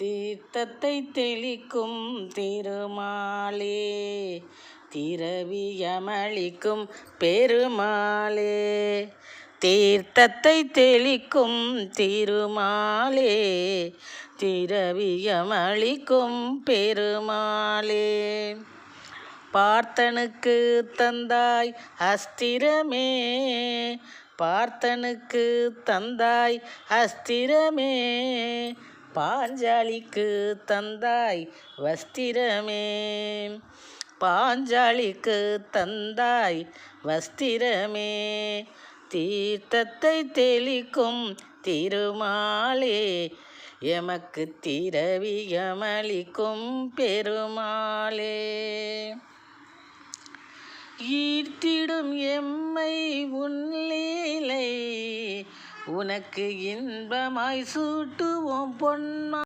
தீர்த்தத்தை தெளிக்கும் திருமாலே திரவியமளிக்கும் பெருமாளே. தீர்த்தத்தை தெளிக்கும் திருமாலே திரவியமளிக்கும் பெருமாளே. பார்த்தனுக்கு தந்தாய் அஸ்திரமே பார்த்தனுக்கு தந்தாய் அஸ்திரமே. பாஞ்சாலிக்கு தந்தாய் வஸ்திரமே. பாஞ்சாலிக்கு தந்தாய் வஸ்திரமே. தீர்த்தத்தை தெளிக்கும் திருமாலே எமக்கு திரவியமளிக்கும் பெருமாளே. ஈர்த்திடும் எம்மை உள்ளே உனக்கு இன்பமாய் சூட்டுவோம் பொன்னா.